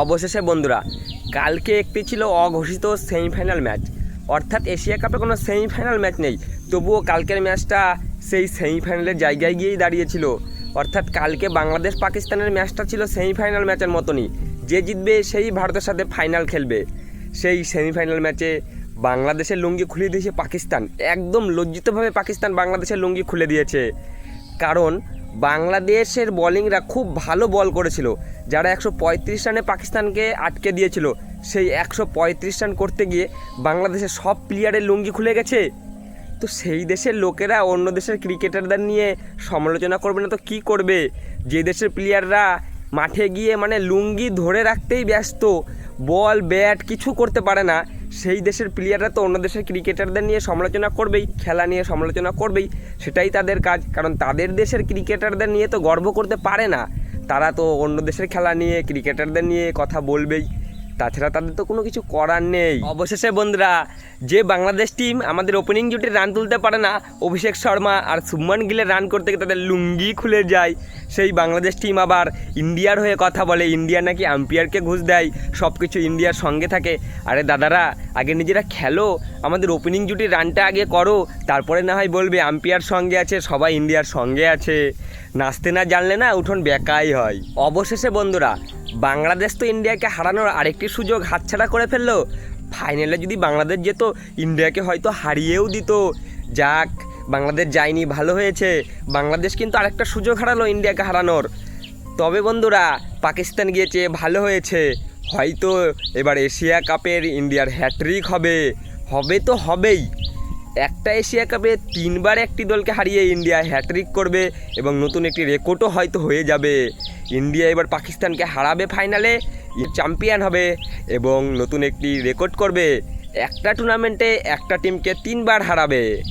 অবশেষে বন্ধুরা, কালকে একটি ছিল অঘোষিত সেমিফাইনাল ম্যাচ। অর্থাৎ এশিয়া কাপে কোনো সেমিফাইনাল ম্যাচ নেই, তবুও কালকের ম্যাচটা সেই সেমিফাইনালের জায়গায় গিয়েই দাঁড়িয়েছিল। অর্থাৎ কালকে বাংলাদেশ পাকিস্তানের ম্যাচটা ছিল সেমিফাইনাল ম্যাচের মতনই, যে জিতবে সেই ভারতের সাথে ফাইনাল খেলবে। সেই সেমিফাইনাল ম্যাচে বাংলাদেশের লুঙ্গি খুলে দিয়েছে পাকিস্তান, একদম লজ্জিতভাবে পাকিস্তান বাংলাদেশের লুঙ্গি খুলে দিয়েছে। কারণ বাংলাদেশের বোলিংরা খুব ভালো বল করেছিল। যারা একশো পঁয়ত্রিশ রানে পাকিস্তানকে আটকে দিয়েছিল, সেই একশো পঁয়ত্রিশ রান করতে গিয়ে বাংলাদেশের সব প্লেয়ারের লুঙ্গি খুলে গেছে। তো সেই দেশের লোকেরা অন্য দেশের ক্রিকেটারদের নিয়ে সমালোচনা করবে না তো কি করবে? যে দেশের প্লেয়াররা মাঠে গিয়ে মানে লুঙ্গি ধরে রাখতেই ব্যস্ত বল ব্যাট কিছু করতে পারে না। সেই দেশের প্লেয়াররা তো অন্য দেশের ক্রিকেটারদের নিয়ে সমালোচনা করবেই, খেলা নিয়ে সমালোচনা করবেই, সেটাই তাদের কাজ। কারণ তাদের দেশের ক্রিকেটারদের নিয়ে তো গর্ব করতে পারে না। তারা তো অন্য দেশের খেলা নিয়ে ক্রিকেটারদের নিয়ে কথা বলবেই। তাছাড়া তাদের তো কোনো কিছু করার নেই। অবশেষে বন্ধুরা, যে বাংলাদেশ টিম আমাদের ওপেনিং জুটির রান তুলতে পারে না, অভিষেক শর্মা আর শুভমান গিলের রান করতে গিয়ে তাদের লুঙ্গি খুলে যায়। সেই বাংলাদেশ টিম আবার ইন্ডিয়ার হয়ে কথা বলে। ইন্ডিয়া নাকি আম্পিয়ারকে ঘুষ দেয় সব কিছু ইন্ডিয়ার সঙ্গে থাকে। আরে দাদারা, আগে নিজেরা খেলো, আমাদের ওপেনিং জুটির রানটা আগে করো, তারপরে না হয় বলবে আম্পিয়ার সঙ্গে আছে, সবাই ইন্ডিয়ার সঙ্গে আছে। নাচতে না জানলে না উঠোন বেকাই হয়। অবশেষে বন্ধুরা বাংলাদেশ তো ইন্ডিয়াকে হারানোর আরেকটি সুযোগ হাতছাড়া করে ফেলল। ফাইনালে যদি বাংলাদেশ যেত, ইন্ডিয়াকে হয়তো হারিয়েও দিত। যাক, বাংলাদেশ যায়নি, ভালো হয়েছে। বাংলাদেশ কিন্তু আরেকটা সুযোগ হারালো ইন্ডিয়াকে হারানোর। তবে বন্ধুরা, পাকিস্তান গিয়েছে, ভালো হয়েছে। হয়তো এবার এশিয়া কাপের ইন্ডিয়ার হ্যাট্রিক হবে। হবে তো হবেই। একটা এশিয়া কাপে তিনবার একটি দলকে হারিয়ে ইন্ডিয়া হ্যাট্রিক করবে এবং নতুন একটি রেকর্ডও হয়তো হয়ে যাবে। ইন্ডিয়া এবার পাকিস্তানকে হারাবে ফাইনালে চ্যাম্পিয়ন হবে এবং নতুন একটি রেকর্ড করবে। একটা টুর্নামেন্টে একটা টিমকে তিনবার হারাবে।